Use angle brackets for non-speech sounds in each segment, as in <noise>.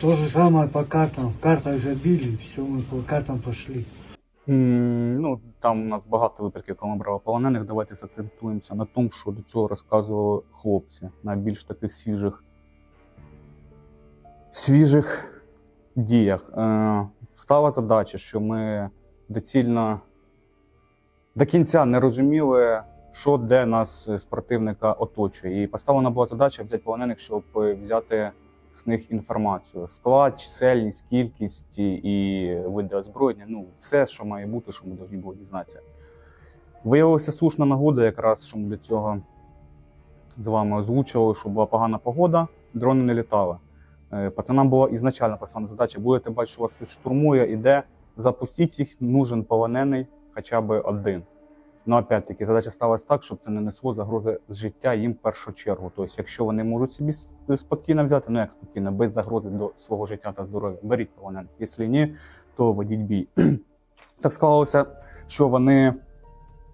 То же самое по картам. В картах забили, все, мы по картам пошли. Ну, там у нас багато випадків, коли ми брали полонених. Давайте закцентуємося на тому, що до цього розказували хлопці на більш таких свіжих, свіжих діях. Е, стала задача, що ми доцільно до кінця не розуміли, що де нас з противника оточує. І поставлена була задача взяти полонених, щоб взяти з них інформацію: склад, чисельність, кількість і- види озброєння. Ну, все, що має бути, що ми повинні були дізнатися. Виявилася слушна нагода, якраз що ми для цього з вами озвучували, що була погана погода, дрони не літали. Е, Пацанам була ізначально поставлена задача: будете бачити, що вас хтось штурмує, іде, запустіть їх, нужен полонений хоча б один. Ну, опять-таки, задача ставилась так, щоб це не несло загрози з життя їм в першу чергу. Тобто, якщо вони можуть собі спокійно взяти, ну як спокійно, без загрози до свого життя та здоров'я, беріть полонених. Якщо ні, то ведіть бій. <clears throat> так склалося, що вони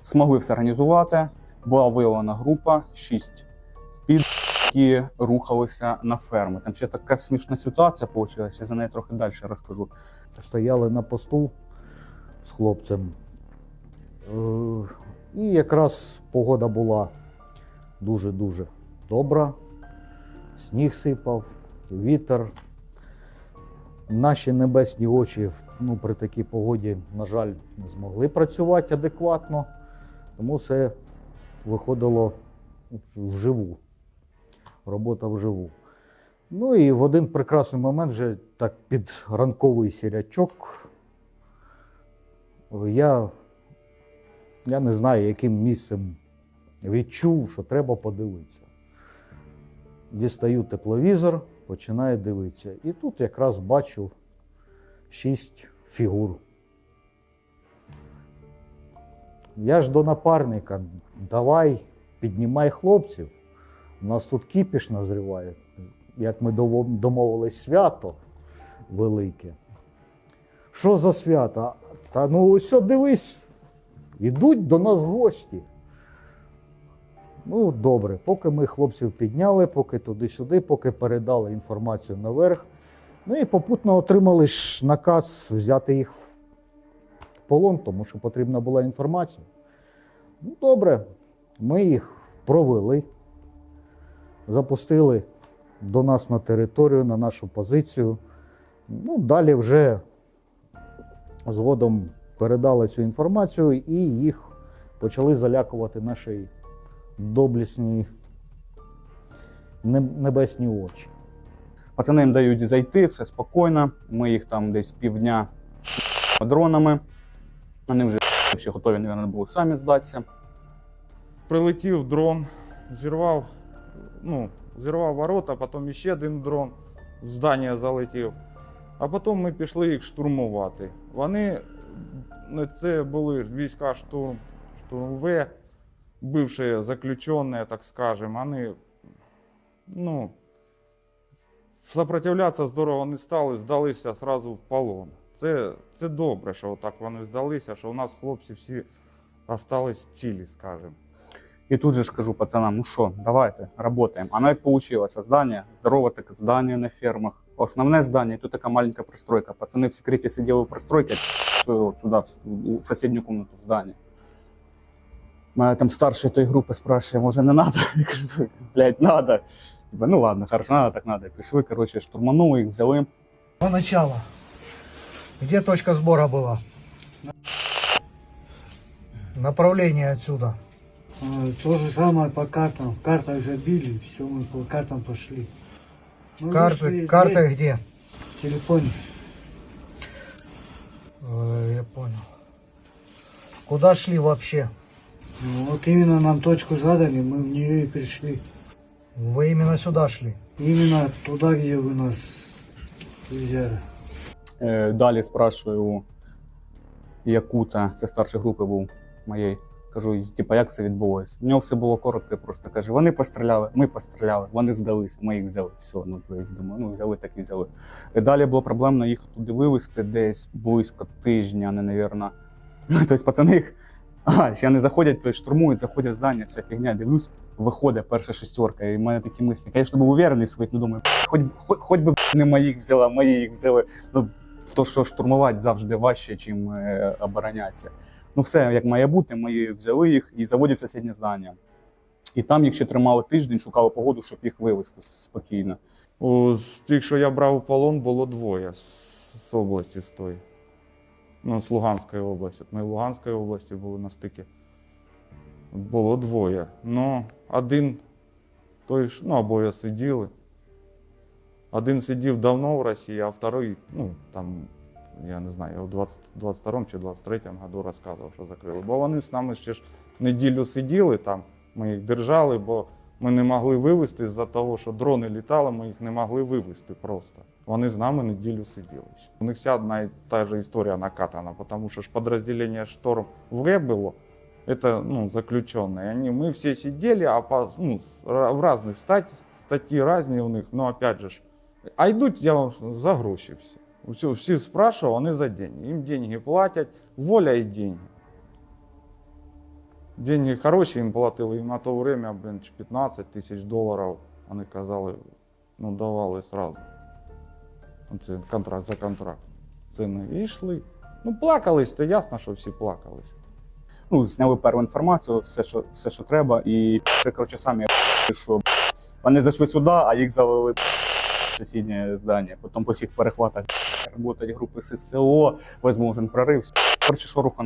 змогли все організувати. Була виявлена група, шість під, які рухалися на ферми. Там ще така смішна ситуація вийшла, я за неї трохи далі розкажу. стояли на посту з хлопцем. І якраз погода була дуже-дуже добра. Сніг сипав, вітер. Наші небесні очі ну, при такій погоді, на жаль, не змогли працювати адекватно, тому все виходило вживу. Робота вживу. Ну і в один прекрасний момент, вже так під ранковий сірячок, я, я не знаю, яким місцем відчув, що треба подивитися. Дістаю тепловізор, починаю дивитися. І тут якраз бачу шість фігур. Я ж до напарника, давай, піднімай хлопців. У нас тут кіпіш назріває як ми домовились, свято велике. Що за свято? Та ну ось дивись, ідуть до нас гості. Ну, добре, поки ми хлопців підняли, поки туди-сюди, поки передали інформацію наверх. Ну і попутно отримали ж наказ взяти їх в полон, тому що потрібна була інформація. Ну, добре, ми їх провели, запустили до нас на територію, на нашу позицію. Ну, далі вже згодом передали цю інформацію і їх почали залякувати наші доблісні небесні очі. Пацани їм дають зайти, все спокійно. Ми їх там десь півдня дронами. Вони вже ще готові, мабуть, були самі здатися. прилетів дрон, зірвав, ну, зірвав ворота, потім ще один дрон в здання залетів. А потім ми пішли їх штурмувати. Вони це були війська штурм, штурм В, бивші заключені, так скажемо. Вони ну, сопротивлятися здорово не стали, здалися одразу в полон. Це, це добре, що так вони здалися, що у нас хлопці всі остались цілі, скажімо. І тут же ж кажу пацанам, ну що, давайте, работаємо. А як вийшло, здання, здорове таке здання на фермах. Основне здання, і тут така маленька пристройка. Пацани в секреті сиділи в пристройці, а от сюди, в- в сусідню кімнату в здані. Мене там старший тої групи спрашує, може не треба? <laughs> Я кажу, блядь, надо. Типа, ну ладно, хорошо, надо, так надо. Пішли, коротше, штурманули їх, взяли. По началу. Где точка сбора была? Направление отсюда. А, То же самое по картам. В картах забили, все, мы по картам пошли. Мы Карты, вышли, карты где? В телефоне. Э, я понял. Куда шли вообще? Ну, вот именно нам точку задали, мы в нее и пришли. Вы именно сюда шли? Именно туда, где вы нас взяли. Е, Далі спрашую у Якута, це старший групи був моєї. Кажу, типа, як це відбулося? У нього все було коротко просто каже: вони постріляли, ми постріляли, вони здались, ми їх взяли. Все, ну то думаю, ну взяли, так і взяли. І далі було проблемно їх туди вивезти десь близько тижня, не навірно. Ну, тобто, пацани їх. А, ще не заходять, то штурмують, заходять здання, вся фігня, дивлюсь. виходить перша шестерка, і в мене такі мислі. Звісно, був уверений своїх, ну думаю, хоч, хоч, хоч би не моїх взяла, мої їх взяли. Ну, то, що штурмувати завжди важче, ніж е, оборонятися. Ну, все як має бути, ми взяли їх і заводять сусіднє здання. І там їх ще тримали тиждень, шукали погоду, щоб їх вивезти спокійно. У, з тих, що я брав у полон, було двоє з, області з тої. Ну, з Луганської області. Ми в Луганській області були на стикі. Було двоє. Ну, один, той, ж- ну, обоє сиділи. Один сидів давно в Росії, а второй, ну, там, я не знаю, у 20, 22 чи 23 году розказував, що закрили. Бо вони з нами ще ж неділю сиділи там, ми їх держали, бо ми не могли вивезти з-за того, що дрони літали, ми їх не могли вивезти просто. Вони з нами неділю сиділи. ще. У них вся одна і та же історія накатана, тому що ж підрозділення «Шторм» в Ре було, это ну, заключенные. Они, мы все сидели, а по, ну, с- ра- в разных стать, статьи разные у них, но опять же, ж, а йдуть, я вам скажу, за гроші всі. Всі, всі спрашивали, вони за деньги. Їм деньги платять, воля і деньги. Деньги хороші їм платили, їм на то время, блин, 15 тисяч доларів, вони казали, ну давали сразу. Це контракт за контракт. Ціни і йшли. Ну, плакались, то ясно, що всі плакались. Ну, зняли перву інформацію, все, що, все, що треба, і коротше, самі що вони зайшли сюди, а їх завели в сусіднє Потом по всіх перехватах работать групи ССО, возможен прорив. Коротше, що руха